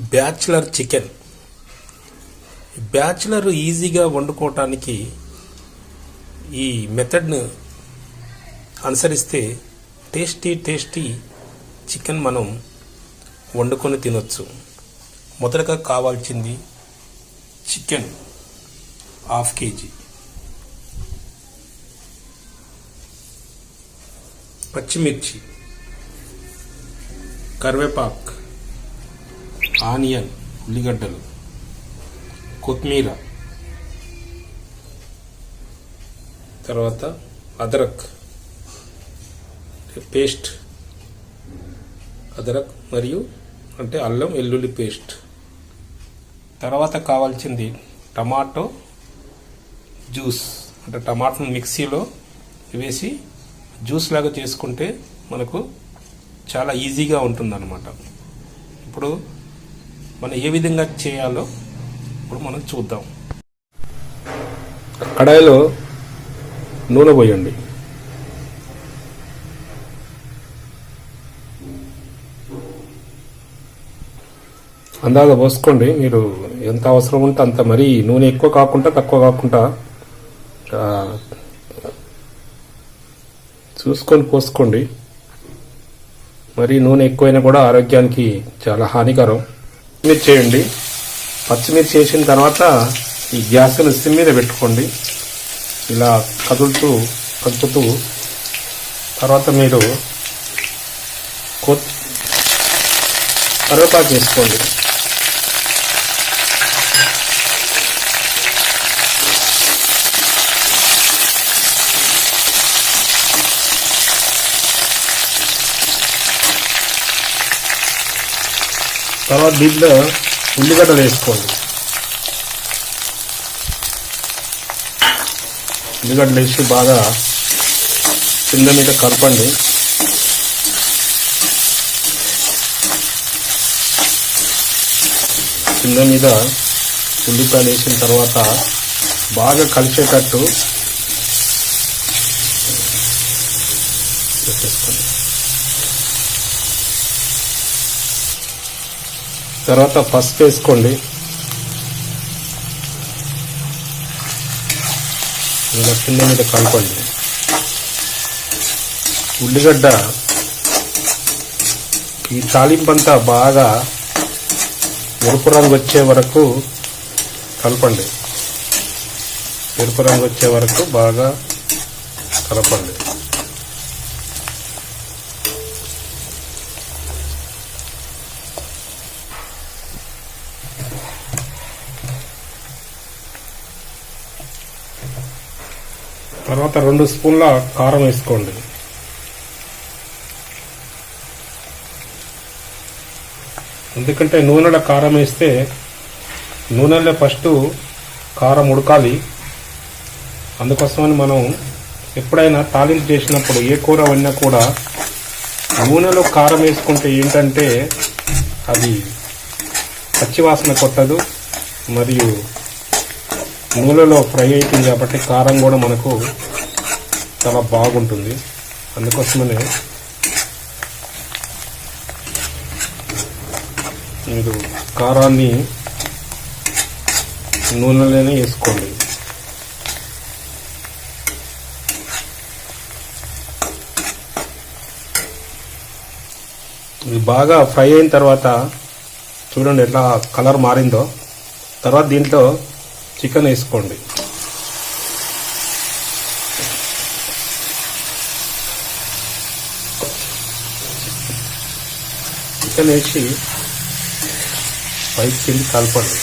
Bachelor chicken. Bachelor ఈజీగా వండుకోవటానికి ఈ మెథడ్ను అనుసరిస్తే టేస్టీ టేస్టీ చికెన్ మనం వండుకొని తినొచ్చు. మొదటగా కావాల్సింది చికెన్ హాఫ్ కేజీ. పచ్చిమిర్చి కరివేపాకు ఆనియన్ ఉల్లిగడ్డలు కొత్తిమీర తర్వాత అదరక్ పేస్ట్ అదరక్ మరియు అంటే అల్లం వెల్లుల్లి పేస్ట్. తర్వాత కావాల్సింది టమాటో జ్యూస్. అంటే టమాటాను మిక్సీలో వేసి జ్యూస్ లాగా చేసుకుంటే మనకు చాలా ఈజీగా ఉంటుందన్నమాట. ఇప్పుడు మనం ఏ విధంగా చేయాలో ఇప్పుడు మనం చూద్దాం. కడాయిలో నూనె పోయండి. అందాక పోసుకోండి. మీరు ఎంత అవసరం ఉంటే అంత మరీ నూనె ఎక్కువ కాకుండా తక్కువ కాకుండా చూసుకొని పోసుకోండి. మరి నూనె ఎక్కువైనా కూడా ఆరోగ్యానికి చాలా హానికరం. పచ్చిమిర్చి చేయండి పచ్చిమిర్చి చేసిన తర్వాత ఈ గ్యాస్ను సిమ్ మీద పెట్టుకోండి. ఇలా కదులుతూ కదుపుతూ తర్వాత మీరు కొత్ కరివేపాకు వేసుకోండి. తర్వాత దీంట్లో ఉల్లిగడ్డలు వేసుకోండి. ఉల్లిగడ్డలు వేసి బాగా కింద మీద కలపండి. కింద మీద ఉల్లిపాయలు వేసిన తర్వాత బాగా కలిసేటట్టు పెట్టేసుకోండి. తర్వాత పసుపు వేసుకోండి. ఇలా కింద మీద కలపండి. ఉల్లిగడ్డ ఈ తాలింపంతా బాగా ఎరుపు రంగు వచ్చే వరకు కలపండి. ఎరుపు రంగు వచ్చే వరకు బాగా కలపండి. తర్వాత రెండు స్పూన్ల కారం వేసుకోండి. ఎందుకంటే నూనెలో కారం వేస్తే నూనెలో ఫస్ట్ కారం ఉడకాలి. అందుకోసమని మనం ఎప్పుడైనా తాలింపు చేసినప్పుడు ఏ కూర వండినా కూడా నూనెలో కారం వేసుకుంటే ఏంటంటే అది పచ్చివాసన కొట్టదు మరియు నూనెలో ఫ్రై అవుతుంది కాబట్టి కారం కూడా మనకు చాలా బాగుంటుంది. అందుకోసమనే మీరు కారాన్ని నూనెలోనే వేసుకోండి. ఇది బాగా ఫ్రై అయిన తర్వాత చూడండి ఎట్లా కలర్ మారిందో. తర్వాత దీంట్లో చికెన్ వేసుకోండి. చికెన్ వేసి పైకి కింది కలపండి.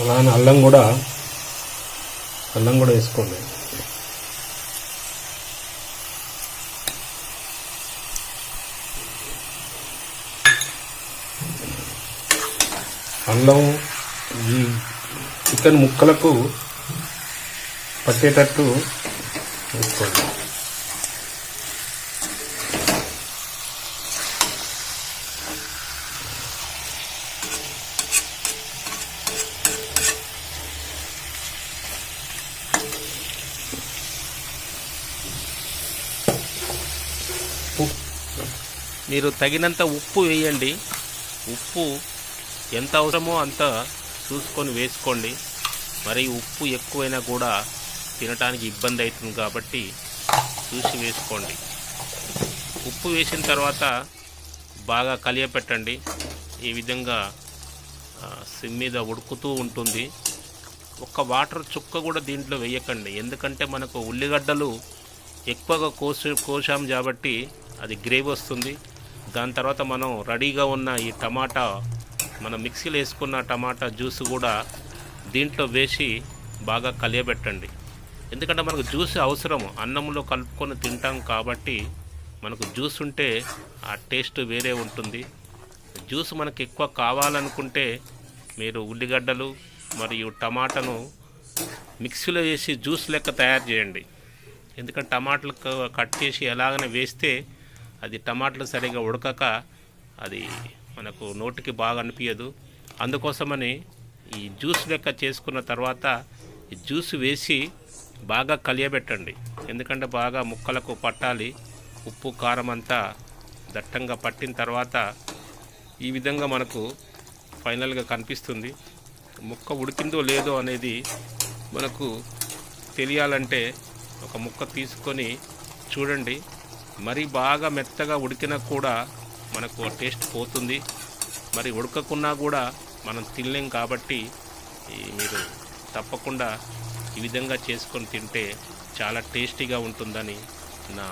అలానే అల్లం కూడా అల్లం కూడా వేసుకోండి. అల్లం ఈ చికెన్ ముక్కలకు పట్టేటట్టు వేసుకోండి. మీరు తగినంత ఉప్పు వేయండి. ఉప్పు ఎంత అవసరమో అంత చూసుకొని వేసుకోండి. మరి ఉప్పు ఎక్కువైనా కూడా తినడానికి ఇబ్బంది అవుతుంది కాబట్టి చూసి వేసుకోండి. ఉప్పు వేసిన తర్వాత బాగా కలియపెట్టండి. ఈ విధంగా సిమ్ మీద ఉడుకుతూ ఉంటుంది. ఒక్క వాటర్ చుక్క కూడా దీంట్లో వేయకండి. ఎందుకంటే మనకు ఉల్లిగడ్డలు ఎక్కువగా కోసి కోసాం కాబట్టి అది గ్రేవీ వస్తుంది. దాని తర్వాత మనం రెడీగా ఉన్న ఈ టమాటా మనం మిక్సీలో వేసుకున్న టమాటా జ్యూస్ కూడా దీంట్లో వేసి బాగా కలియబెట్టండి. ఎందుకంటే మనకు జ్యూస్ అవసరం అన్నంలో కలుపుకొని తింటాం కాబట్టి మనకు జ్యూస్ ఉంటే ఆ టేస్ట్ వేరే ఉంటుంది. జ్యూస్ మనకు ఎక్కువ కావాలనుకుంటే మీరు ఉల్లిగడ్డలు మరియు టమాటాను మిక్సీలో వేసి జ్యూస్ లెక్క తయారు చేయండి. ఎందుకంటే టమాటాలు కట్ చేసి ఎలాగనే వేస్తే అది టమాటాలు సరిగా ఉడకక అది మనకు నోటికి బాగా అనిపించదు అందుకోసమని ఈ జ్యూస్ లెక్క చేసుకున్న తర్వాత ఈ జ్యూస్ వేసి బాగా కలియబెట్టండి. ఎందుకంటే బాగా ముక్కలకు పట్టాలి. ఉప్పు కారం అంతా దట్టంగా పట్టిన తర్వాత ఈ విధంగా మనకు ఫైనల్గా కనిపిస్తుంది. ముక్క ఉడికిందో లేదో అనేది మనకు తెలియాలంటే ఒక ముక్క తీసుకొని చూడండి. మరి బాగా మెత్తగా ఉడికినా కూడా మనకు ఆ టేస్ట్ పోతుంది. మరి ఉడకకున్నా కూడా మనం తినలేం కాబట్టి మీరు తప్పకుండా ఈ విధంగా చేసుకొని తింటే చాలా టేస్టీగా ఉంటుందని నా